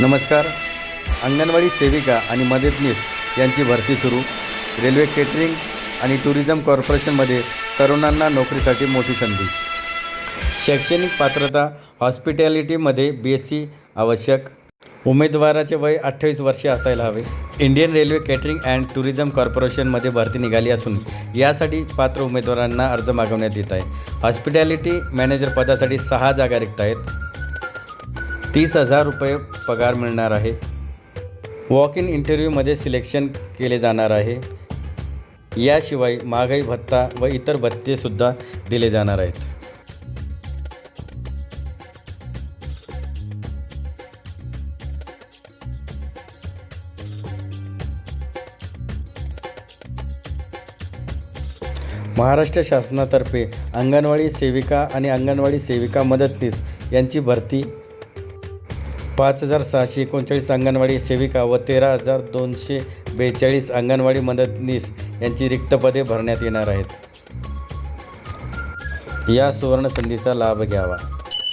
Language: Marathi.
नमस्कार. अंगणवाडी सेविका आणि मदतनीस यांची भरती सुरू. रेल्वे केटरिंग आणि टुरिझम कॉर्पोरेशनमध्ये तरुणांना नोकरीसाठी मोठी संधी. शैक्षणिक पात्रता हॉस्पिटॅलिटीमध्ये बी एस सी आवश्यक. उमेदवाराचे वय अठ्ठावीस वर्षे असायला हवे. Indian railway catering and tourism कॉर्पोरेशनमध्ये भरती निघाली असून यासाठी पात्र उमेदवारांना अर्ज मागवण्यात येत आहे. हॉस्पिटॅलिटी मॅनेजर पदासाठी सहा जागा रिक्त आहेत. तीस हजार रुपये पगार मिळणार आहे. वॉक इन इंटरव्ह्यूमध्ये सिलेक्शन केले जाणार आहे. याशिवाय महागाई भत्ता व इतर भत्तेसुद्धा दिले जाणार आहेत. महाराष्ट्र शासनातर्फे अंगणवाडी सेविका आणि अंगणवाडी सेविका मदतनीस यांची भरती पाच हजार सहाशे एकोणचाळीस अंगणवाडी सेविका व तेरा हजार दोनशे बेचाळीस अंगणवाडी मदतनीस यांची रिक्त पदे भरण्यात येणार आहेत. या सुवर्णसंधीचा लाभ घ्यावा.